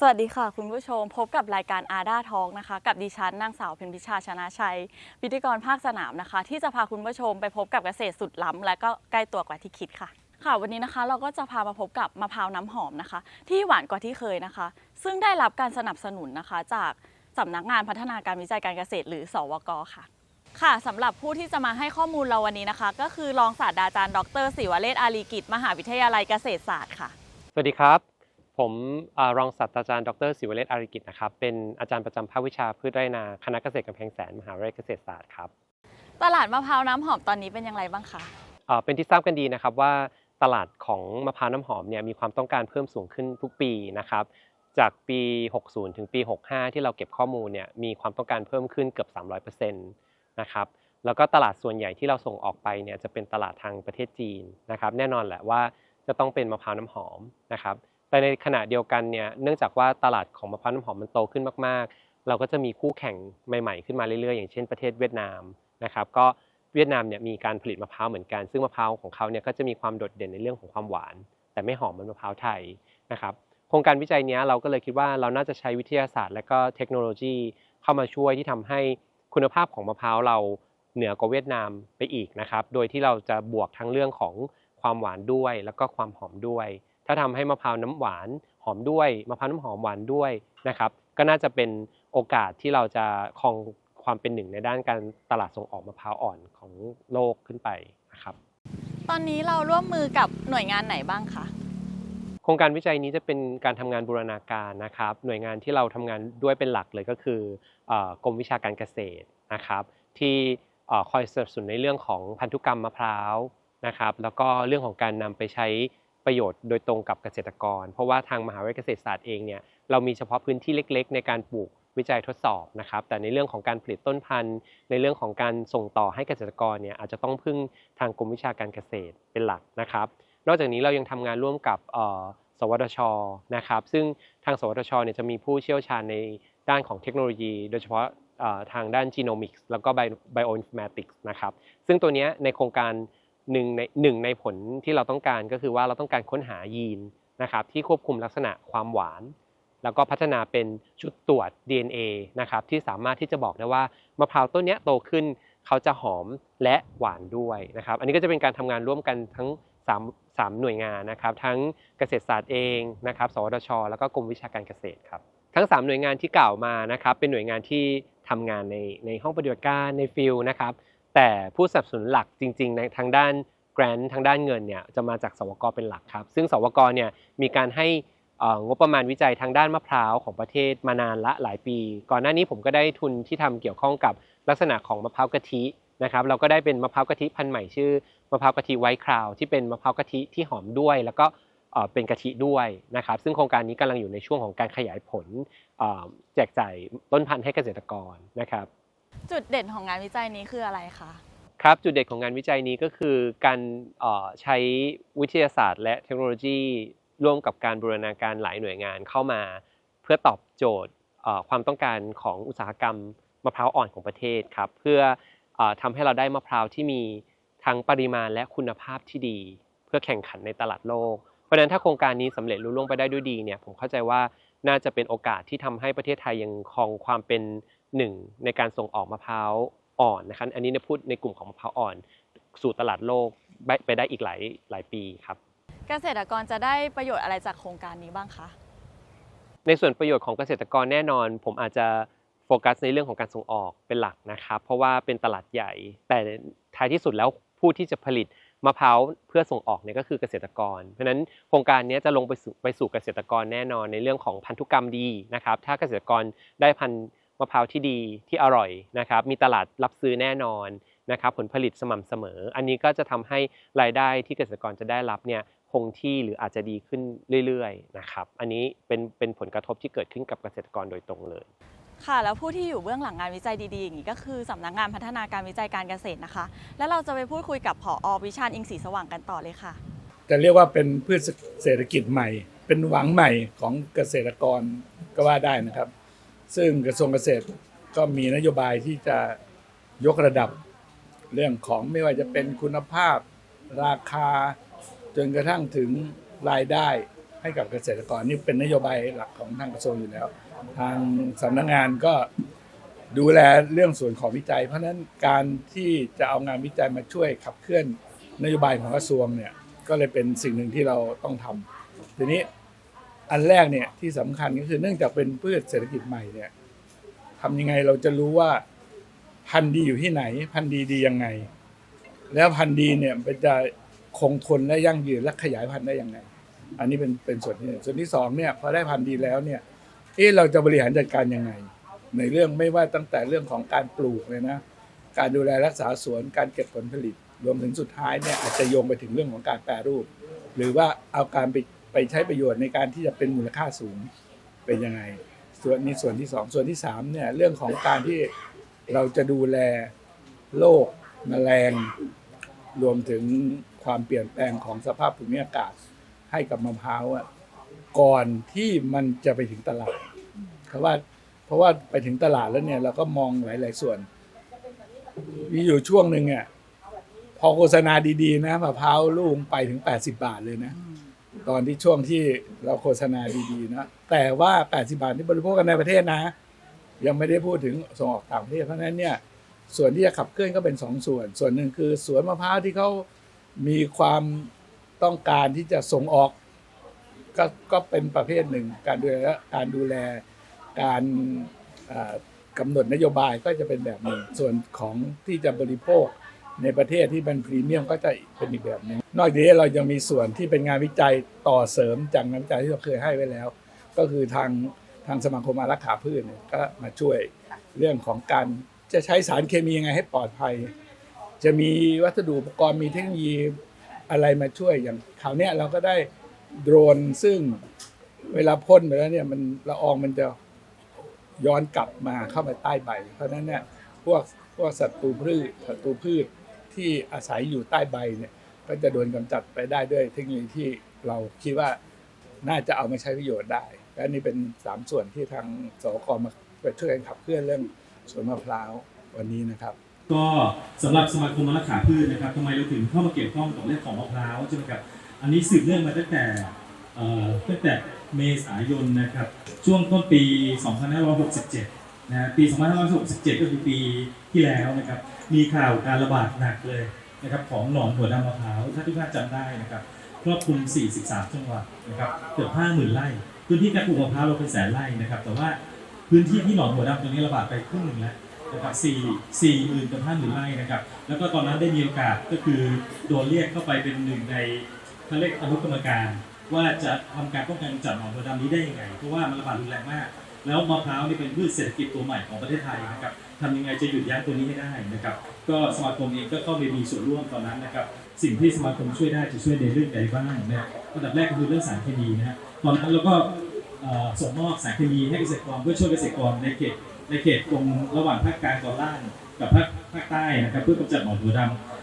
สวัสดีค่ะ คุณผู้ชมพบกับรายการอาด้าทองนะคะ กับดิฉันนางสาวเพ็ญพิชาชนะชัยพิธีกรภาคสนามนะคะ ที่จะพาคุณผู้ชมไปพบกับเกษตรสุดล้ำและก็ใกล้ตัวกว่าที่คิดค่ะ ค่ะวันนี้นะคะเราก็จะพามาพบกับมะพร้าวน้ำหอมนะคะ ที่หวานกว่าที่เคยนะคะ ซึ่งได้รับการสนับสนุนนะคะ จากสำนักงานพัฒนาการวิจัยการเกษตร หรือ สวกค่ะค่ะสำหรับผู้ที่จะมาให้ข้อมูลเราวันนี้นะคะ ก็คือรองศาสตราจารย์ดรศิวเรศอารีกิจมหาวิทยาลัยเกษตรศาสตร์ค่ะ สวัสดีครับ ผมอารองศาสตราจารย์ดรศิวเรศอาริกิตนะครับ เป็นอาจารย์ประจำภาควิชาพืชไร่นา คณะเกษตรกำแพงแสน มหาวิทยาลัยเกษตรศาสตร์ครับ ตลาดมะพร้าวน้ำหอมตอนนี้เป็นอย่างไรบ้างคะเอ่อเป็นที่ทราบกันดีนะครับว่าตลาดของมะพร้าวน้ำหอมเนี่ยมีความต้องการเพิ่มสูงขึ้นทุกปีนะครับ จากปี 60 ถึงปี 65 ที่เราเก็บข้อมูลเนี่ยมีความต้องการเพิ่มขึ้นเกือบ 300%นะครับแล้วก็ตลาดส่วนใหญ่ที่เราส่งออกไปเนี่ยจะเป็นตลาดทางประเทศจีนนะครับ แน่นอนแหละว่าจะต้องเป็นมะพร้าวน้ำหอมนะครับ แต่ในขณะเดียวกันเนี่ยเนื่องจากว่าตลาดของมะพร้าวน้ำหอมมันโตขึ้นมาก ๆ เราก็จะมีคู่แข่งใหม่ๆ ขึ้นมาเรื่อยๆ อย่างเช่นประเทศเวียดนามนะครับก็เวียดนามเนี่ยมีการผลิตมะพร้าวเหมือนกัน ซึ่งมะพร้าวของเขาเนี่ยก็จะมีความโดดเด่นในเรื่องของความหวาน แต่ไม่หอมเหมือนมะพร้าวไทยนะครับโครงการวิจัยนี้เราก็เลยคิดว่าเราน่าจะใช้วิทยาศาสตร์ และก็เทคโนโลยีเข้ามาช่วยที่ทำให้คุณภาพของมะพร้าวเราเหนือกว่าเวียดนามไปอีกนะครับ โดยที่เราจะบวกทั้งเรื่องของความหวานด้วย แล้วก็ความหอมด้วย ถ้าทำให้มะพร้าวน้ำหวานหอมด้วยมะพร้าวน้ำหอมหวานด้วยนะครับก็น่าจะเป็นโอกาสที่เราจะครองความเป็นหนึ่งในด้านการตลาดส่งออกมะพร้าวอ่อนของโลกขึ้นไปนะครับ ตอนนี้เราร่วมมือกับหน่วยงานไหนบ้างคะโครงการวิจัยนี้จะเป็นการทำงานบูรณาการนะครับ หน่วยงานที่เราทำงานด้วยเป็นหลักเลยก็คือเอ่อกรมวิชาการเกษตรนะครับ ที่เอ่อคอยสนับสนุนในเรื่องของพันธุกรรมมะพร้าวนะครับ แล้วก็เรื่องของการนำไปใช้ ประโยชน์โดยตรงกับเกษตรกร เพราะว่าทางมหาวิทยาลัยเกษตรศาสตร์เองเนี่ยเรามีเฉพาะพื้นที่เล็ก ๆ ในการปลูกวิจัยทดสอบนะครับ แต่ในเรื่องของการผลิตต้นพันธุ์ ในเรื่องของการส่งต่อให้เกษตรกรเนี่ยอาจจะต้องพึ่งทางกรมวิชาการเกษตรเป็นหลักนะครับ นอกจากนี้เรายังทำงานร่วมกับสวทชนะครับ ซึ่งทางสวทชเนี่ยจะมีผู้เชี่ยวชาญในด้านของเทคโนโลยี โดยเฉพาะทางด้าน Genomics แล้วก็ Bio- Bioinformatics นะครับ ซึ่งตัวเนี้ยในโครงการ หนึ่งในหนึ่งในผลที่เราต้องการก็คือว่าเราต้องการค้นหายีนนะครับที่ควบคุมลักษณะความหวาน แล้วก็พัฒนาเป็นชุดตรวจ DNA นะครับที่สามารถที่จะบอกได้ว่ามะพร้าวต้นนี้โตขึ้นเขาจะหอมและหวานด้วยนะครับ อันนี้ก็จะเป็นการทำงานร่วมกันทั้ง3 3หน่วยงานนะครับ ทั้งเกษตรศาสตร์เองนะครับ สวทช แล้วก็กรมวิชาการเกษตรครับ ทั้ง 3 หน่วยงานที่กล่าวมานะครับ เป็นหน่วยงานที่ทำงานในในห้องปฏิบัติการในฟิลนะครับ แต่ผู้สนับสนุนหลักจริง ๆ ในทางด้านแกรนทางด้านเงินเนี่ยจะมาจากสวกเป็นหลักครับ ซึ่งสวกเนี่ยมีการให้งบประมาณวิจัยทางด้านมะพร้าวของประเทศมานานละหลายปี ก่อนหน้านี้ผมก็ได้ทุนที่ทำเกี่ยวข้องกับลักษณะของมะพร้าวกะทินะครับเราก็ได้เป็นมะพร้าวกะทิพันธุ์ใหม่ชื่อมะพร้าวกะทิไวท์คราวที่เป็นมะพร้าวกะทิที่หอมด้วย แล้วก็เป็นกะทิด้วยนะครับซึ่งโครงการนี้กำลังอยู่ในช่วงของการขยายผลแจกจ่ายต้นพันธุ์ให้เกษตรกรนะครับ จุดเด่นของงานวิจัยนี้คืออะไรคะครับจุดเด่นของงานวิจัยนี้ก็คือการใช้วิทยาศาสตร์ และเทคโนโลยีร่วมกับการบูรณาการหลายหน่วยงานเข้ามา เพื่อตอบโจทย์ความต้องการของอุตสาหกรรมมะพร้าวอ่อนของประเทศครับเพื่อออทำให้เราได้มะพร้าวที่มีทั้งปริมาณและคุณภาพที่ดี เพื่อแข่งขันในตลาดโลก เพราะฉะนั้นถ้าโครงการนี้สำเร็จลุล่วงไปได้ด้วยดีเนี่ยผมเข้าใจว่าน่าจะเป็นโอกาสที่ทำให้ประเทศไทยยังครองความเป็น หนึ่งในการส่งออกมะพร้าวอ่อนนะครับอันนี้เนี่ยพูดในกลุ่มของมะพร้าวอ่อน สู่ตลาดโลกไปไปได้อีกหลายหลายปีครับเกษตรกรจะได้ประโยชน์อะไรจากโครงการนี้บ้างคะในส่วนประโยชน์ของเกษตรกรแน่นอน ผมอาจจะโฟกัสในเรื่องของการส่งออกเป็นหลักนะครับเพราะว่าเป็นตลาดใหญ่ แต่ท้ายที่สุดแล้วผู้ที่จะผลิตมะพร้าวเพื่อส่งออกเนี่ยก็คือเกษตรกร เพราะฉะนั้นโครงการนี้จะลงไปสู่ไปสู่เกษตรกรแน่นอนในเรื่องของพันธุกรรมดีนะครับ ถ้าเกษตรกรได้พันธุ์ มะพร้าวที่ดีที่อร่อยนะครับ มีตลาดรับซื้อแน่นอนนะครับ ผลผลิตสม่ำเสมอ อันนี้ก็จะทำให้รายได้ที่เกษตรกรจะได้รับเนี่ยคงที่หรืออาจจะดีขึ้นเรื่อยๆนะครับ อันนี้เป็นเป็นผลกระทบที่เกิดขึ้นกับเกษตรกรโดยตรงเลยค่ะแล้วผู้ที่อยู่เบื้องหลังงานวิจัยดีๆอย่างนี้ก็คือสำนักงานพัฒนาการวิจัยการเกษตรนะคะ แล้วเราจะไปพูดคุยกับผอวิชาญอิงศรีสว่างกันต่อเลยค่ะ จะเรียกว่าเป็นพืชเศรษฐกิจใหม่ เป็นหวังใหม่ของเกษตรกรก็ว่าได้นะครับ ซึ่งกระทรวงเกษตรก็มีนโยบายที่จะยกระดับเรื่องของไม่ว่าจะเป็นคุณภาพ ราคา จนกระทั่งถึงรายได้ให้กับเกษตรกรนี่เป็นนโยบายหลักของทางกระทรวงอยู่แล้ว ทางสำนักงานก็ดูแลเรื่องส่วนของวิจัย เพราะฉะนั้นการที่จะเอางานวิจัยมาช่วยขับเคลื่อนนโยบายของกระทรวงเนี่ยก็เลยเป็นสิ่งหนึ่งที่เราต้องทำทีนี้ อันแรกเนี่ยที่สำคัญก็คือเนื่องจากเป็นพืชเศรษฐกิจใหม่เนี่ยทำยังไงเราจะรู้ว่าพันธุ์ดีอยู่ที่ไหน พันธุ์ดีดียังไง แล้วพันธุ์ดีเนี่ยมันจะคงทนและยั่งยืนและขยายพันธุ์ได้ยังไง อันนี้เป็นเป็นส่วนที่หนึ่งส่วนที่สองเนี่ยพอได้พันธุ์ดีแล้วเนี่ยเอ๊ะเราจะบริหารจัดการยังไง ในเรื่องไม่ว่าตั้งแต่เรื่องของการปลูกเลยนะ การดูแลรักษาสวนการเก็บผลผลิต รวมถึงสุดท้ายเนี่ยอาจจะโยงไปถึงเรื่องของการแปรรูป หรือว่าเอาการไป ใช้ประโยชน์ในการที่จะเป็นมูลค่าสูงเป็นยังไง ส่วนนี้ส่วนที่สองส่วนที่สามเนี่ยเรื่องของการที่เราจะดูแลโรคแมลง รวมถึงความเปลี่ยนแปลงของสภาพภูมิอากาศให้กับมะพร้าวอะก่อนที่มันจะไปถึงตลาดเพราะว่าเพราะว่าไปถึงตลาดแล้วเนี่ยเราก็มองหลาย ๆ ส่วน มีอยู่ช่วงหนึ่งเนี่ยพอโฆษณาดี ๆ นะมะพร้าวลูกไปถึง 80 บาทเลยนะ ตอนที่ช่วงที่เราโฆษณาดีๆนะแต่ว่า 80 บาทที่บริโภคกันในประเทศนะ ยังไม่ได้พูดถึงส่งออกต่างประเทศเพราะฉะนั้นเนี่ยส่วนที่จะขับเคลื่อนก็เป็นสองส่วน ส่วนหนึ่งคือสวนมะพร้าวที่เขามีความต้องการที่จะส่งออกก็ก็เป็นประเภทหนึ่ง การดูแลการดูแลการอ่ากำหนดนโยบายก็จะเป็นแบบหนึ่ง ส่วนของที่จะบริโภคในประเทศที่เป็นพรีเมียมก็จะเป็นอีกแบบหนึ่ง นอกจากนี้เรายังมีส่วนที่เป็นงานวิจัยต่อเสริมจากงานวิจัยที่เราเคยให้ไว้แล้ว ก็คือทางทางสมาคมอารักขาพืชเนี่ยก็มาช่วยเรื่องของการจะใช้สารเคมียังไงให้ปลอดภัย จะมีวัสดุอุปกรณ์มีเทคโนโลยีอะไรมาช่วยอย่างคราวเนี้ยเราก็ได้โดรนซึ่งเวลาพ่นไปแล้วเนี่ยมันละอองมันจะย้อนกลับมาเข้าไปใต้ใบ เพราะฉะนั้นเนี่ยพวกพวกศัตรูพืชศัตรูพืชที่อาศัยอยู่ใต้ใบเนี่ย ก็จะโดนกำจัดไปได้ด้วยเทคโนโลยีที่เราคิดว่าน่าจะเอามาใช้ประโยชน์ได้ และนี่เป็นสามส่วนที่ทางสกมาช่วยกันขับเคลื่อนเรื่องสวนมะพร้าววันนี้นะครับ ก็สำหรับสมาคมมะละขาพืชนะครับทำไมเราถึงเข้ามาเกี่ยวข้องกับเรื่องของมะพร้าวใช่ไหมครับ อันนี้สืบเนื่องมาตั้งแต่เอ่อตั้งแต่เมษายนนะครับช่วงต้นปี 2567นะปี 2567 ก็คือปีที่แล้วนะครับมีข่าวการระบาดหนักเลย นะครับของหนอนหัวดำมะพร้าวถ้าทุกท่านจำได้นะครับครอบคลุม 43 จังหวัดนะครับเกือบ 50,000 ไร่ พื้นที่การปลูกมะพร้าวเราเป็นแสนไร่นะครับ แต่ว่าพื้นที่ที่หนอนหัวดำตรงนี้ระบาดไปครึ่งหนึ่งแล้วนะครับสี่สี่หมื่นกับห้าหมื่นไร่นะครับ แล้วก็ตอนนั้นได้มีโอกาสก็คือโดนเรียกเข้าไปเป็นหนึ่งในเขาเรียกอนุกรรมการ ว่าจะทำการป้องกันจัดหนอนตัวดำนี้ได้ยังไง เพราะว่ามันระบาดรุนแรงมาก แล้วมะพร้าวนี่เป็นพืชเศรษฐกิจตัวใหม่ของประเทศไทยนะครับทำยังไงจะหยุดยั้งตัวนี้ให้ได้นะครับ ก็สมาคมเองก็เข้าไปมีส่วนร่วมตอนนั้นนะครับ สิ่งที่สมาคมช่วยได้จะช่วยในเรื่องใดบ้างนะอันดับแรกก็คือเรื่องสารเคมีนะตอนนั้นเราก็ส่งมอบสารเคมีให้เกษตรกรเพื่อช่วยเกษตรกรในเขตในเขตตรงระหว่างภาคกลางตอนล่างกับภาคภาคใต้นะครับเพื่อกำจัดหนอนหัวดำ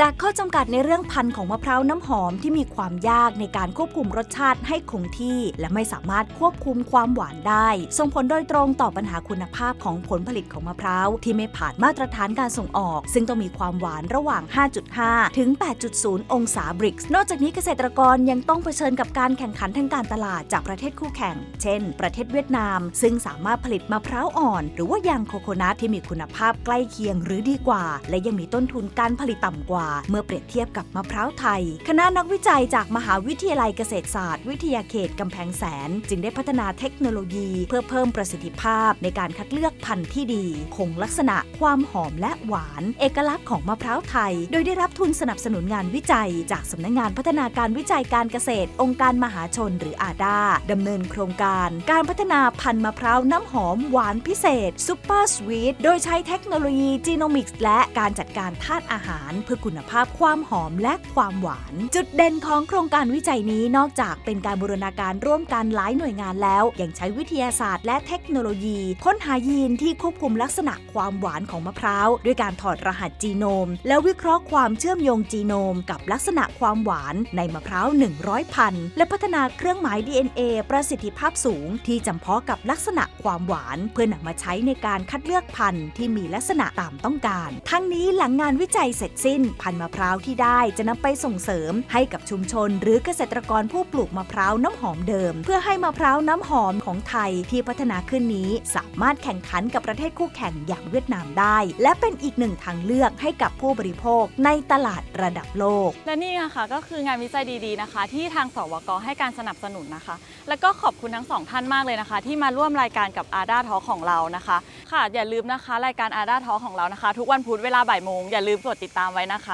จากข้อจำกัดในเรื่องพันธุ์ของมะพร้าวน้ำหอมที่มีความยากในการควบคุมรสชาติให้คงที่ และไม่สามารถควบคุมความหวานได้ ส่งผลโดยตรงต่อปัญหาคุณภาพของผลผลิตของมะพร้าวที่ไม่ผ่านมาตรฐานการส่งออก ซึ่งต้องมีความหวานระหว่าง 5.5 ถึง 8.0 องศาบริกส์นอกจากนี้เกษตรกรยังต้องเผชิญกับการแข่งขันทางการตลาดจากประเทศคู่แข่ง เช่น ประเทศเวียดนาม ซึ่งสามารถผลิตมะพร้าวอ่อน หรือว่ายางโคโคนัทที่มีคุณภาพใกล้เคียงหรือดีกว่า และยังมีต้นทุนการผลิตต่ำกว่าเมื่อเปรียบเทียบกับมะพร้าวไทย คณะนักวิจัยจากมหาวิทยาลัยเกษตรศาสตร์ วิทยาเขตกำแพงแสน จึงได้พัฒนาเทคโนโลยี เพื่อเพิ่มประสิทธิภาพในการคัดเลือกพันธุ์ที่ดี คงลักษณะความหอมและหวาน เอกลักษณ์ของมะพร้าวไทย โดยได้รับทุนสนับสนุนงานวิจัย จากสำนักงานพัฒนาการวิจัยการเกษตร องค์การมหาชนหรืออาดาดำเนินโครงการ การพัฒนาพันธุ์มะพร้าวน้ำหอมหวานพิเศษซูเปอร์สวีทโดยใช้เทคโนโลยีจีโนมิกส์และการจัดการธาตุอาหารเพื่อคุณคุณภาพความหอมและความหวาน จุดเด่นของโครงการวิจัยนี้นอกจากเป็นการบูรณาการร่วมกันหลายหน่วยงานแล้ว ยังใช้วิทยาศาสตร์และเทคโนโลยี ค้นหายีนที่ควบคุมลักษณะความหวานของมะพร้าว ด้วยการถอดรหัสจีโนม แล้ววิเคราะห์ความเชื่อมโยงจีโนม กับลักษณะความหวานในมะพร้าว 100 พันธุ์และพัฒนาเครื่องหมาย DNA ประสิทธิภาพสูง ที่จำเพาะกับลักษณะความหวาน เพื่อนำมาใช้ในการคัดเลือกพันธุ์ที่มีลักษณะตามต้องการ ทั้งนี้หลังงานวิจัยเสร็จสิ้นพันธุ์มะพร้าวที่ได้จะนำไปส่งเสริมให้กับชุมชน หรือเกษตรกรผู้ปลูกมะพร้าวน้ำหอมเดิม เพื่อให้มะพร้าวน้ำหอมของไทยที่พัฒนาขึ้นนี้ สามารถแข่งขันกับประเทศคู่แข่งอย่างเวียดนามได้ และเป็นอีกหนึ่งทางเลือกให้กับผู้บริโภคในตลาดระดับโลก และนี่นะคะก็คืองานวิจัยดีๆนะคะ ที่ทางสวกให้การสนับสนุนนะคะ แล้วก็ขอบคุณทั้งสองท่านมากเลยนะคะ ที่มาร่วมรายการกับอาด้าทอของเรานะคะค่ะอย่าลืมนะคะ รายการอาด้าทอของเรานะคะ ทุกวันพุธเวลาบ่ายโมงอย่าลืมกดติดตามไว้นะคะ